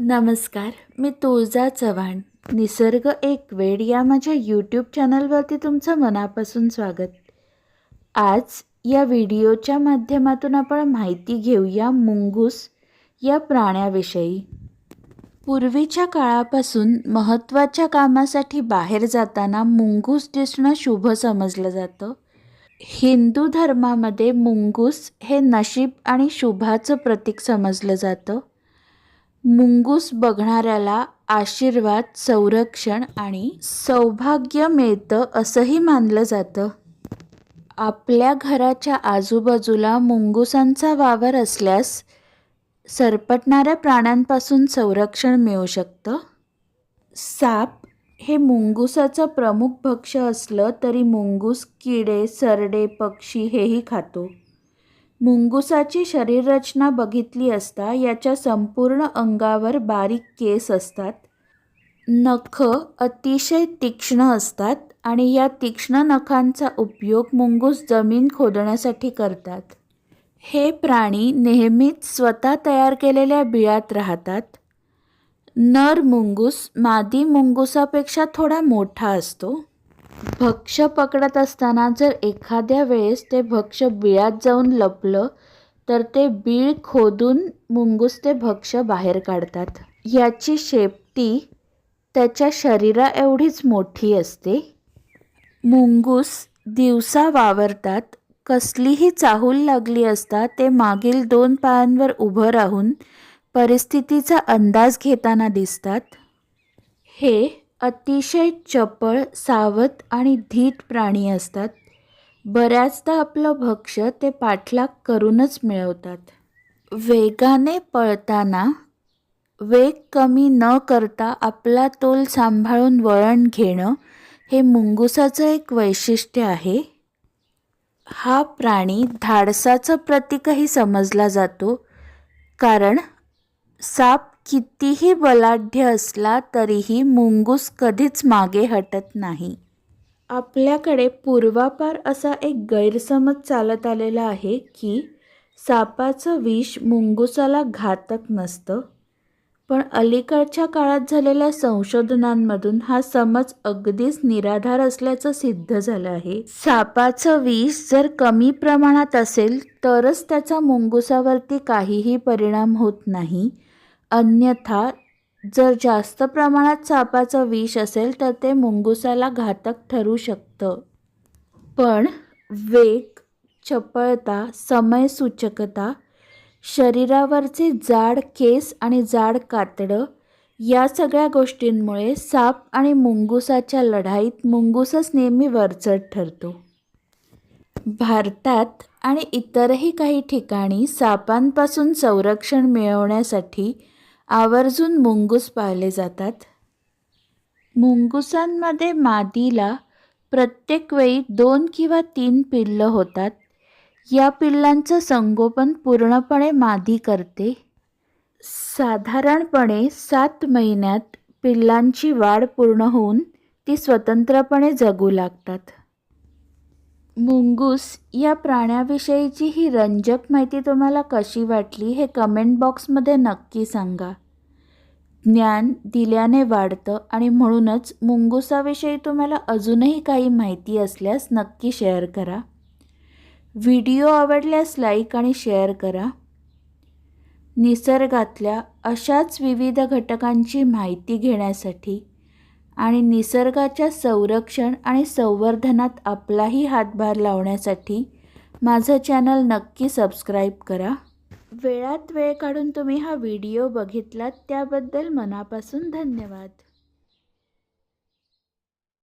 नमस्कार मी तुळजा चव्हाण. निसर्ग एक वेळ या माझ्या यूट्यूब चॅनलवरती तुमचं मनापासून स्वागत. आज या व्हिडिओच्या माध्यमातून आपण माहिती घेऊया मुंगूस या प्राण्याविषयी. पूर्वीच्या काळापासून महत्त्वाच्या कामासाठी बाहेर जाताना मुंगूस दिसणं शुभ समजलं जातं. हिंदू धर्मामध्ये मुंगूस हे नशीब आणि शुभाचं प्रतीक समजलं जातं. मुंगूस बघणाऱ्याला आशीर्वाद संरक्षण आणि सौभाग्य मिळतं असंही मानलं जातं. आपल्या घराच्या आजूबाजूला मुंगुसांचा वावर असल्यास सरपटणाऱ्या प्राण्यांपासून संरक्षण मिळू शकतं? साप हे मुंगुसाचं प्रमुख भक्ष्य असलं तरी मुंगूस किडे सरडे पक्षी हेही खातो. मुंगुसाची शरीररचना बघितली असता याच्या संपूर्ण अंगावर बारीक केस असतात. नख अतिशय तीक्ष्ण असतात आणि या तीक्ष्ण नखांचा उपयोग मुंगूस जमीन खोदण्यासाठी करतात. हे प्राणी नेहमीच स्वतः तयार केलेल्या बिळात राहतात. नर मुंगूस मादी मुंगुसापेक्षा थोडा मोठा असतो. भक्ष्य पकडत असताना जर एखाद्या वेळेस ते भक्ष्य बिळात जाऊन लपलं तर ते बीळ खोदून मुंगूस ते भक्ष्य बाहेर काढतात. याची शेपटी त्याच्या शरीरा एवढीच मोठी असते. मुंगूस दिवसा वावरतात कसलीही चाहूल लागली असता ते मागील दोन पायांवर उभं राहून परिस्थितीचा अंदाज घेताना दिसतात. हे अतिशय चपळ सावध आणि धीट प्राणी असतात. बऱ्याचदा आपलं भक्ष्य ते पाठलाग करूनच मिळवतात. वेगाने पळताना वेग कमी न करता आपला तोल सांभाळून वळण घेणं हे मुंगुसाचं एक वैशिष्ट्य आहे. हा प्राणी धाडसाचं प्रतीकही समजला जातो कारण साप कितीही बलाढ्य असला तरीही मुंगूस कधीच मागे हटत नाही. आपल्याकडे पूर्वापार असा एक गैरसमज चालत आलेला आहे की सापाचं विष मुंगुसाला घातक नसतं. पण अलीकडच्या काळात झालेल्या संशोधनांमधून हा समज अगदीच निराधार असल्याचं सिद्ध झालं आहे. सापाचं विष जर कमी प्रमाणात असेल तरच त्याचा मुंगुसावरती काहीही परिणाम होत नाही. अन्यथा जर जास्त प्रमाणात सापाचं विष असेल तर ते मुंगुसाला घातक ठरू शकतं. पण वेग चपळता समयसूचकता शरीरावरचे जाड केस आणि जाड कातडं या सगळ्या गोष्टींमुळे साप आणि मुंगुसाच्या लढाईत मुंगूसच नेहमी वरचढ ठरतो. भारतात आणि इतरही काही ठिकाणी सापांपासून संरक्षण मिळवण्यासाठी आवर्जून मुंगूस पाळले जातात. मुंगुसांमध्ये मादीला प्रत्येक वेळी दोन किंवा तीन पिल्लं होतात. या पिल्लांचं संगोपन पूर्णपणे मादी करते. साधारणपणे सात महिन्यात पिल्लांची वाढ पूर्ण होऊन ती स्वतंत्रपणे जगू लागतात. मुंगूस या प्राण्याविषयीची ही रंजक माहिती तुम्हाला कशी वाटली हे कमेंट बॉक्समध्ये नक्की सांगा. ज्ञान दिल्याने वाढतं आणि म्हणूनच मुंगुसाविषयी तुम्हाला अजूनही काही माहिती असल्यास नक्की शेअर करा. व्हिडिओ आवडल्यास लाईक आणि शेअर करा. निसर्गातल्या अशाच विविध घटकांची माहिती घेण्यासाठी आणि निसर्गाच्या संरक्षण आणि संवर्धनात आपलाही हातभार लावण्यासाठी माझं चॅनल नक्की सबस्क्राईब करा. वेळात वेळ काढून तुम्ही हा व्हिडिओ बघितलात त्याबद्दल मनापासून धन्यवाद.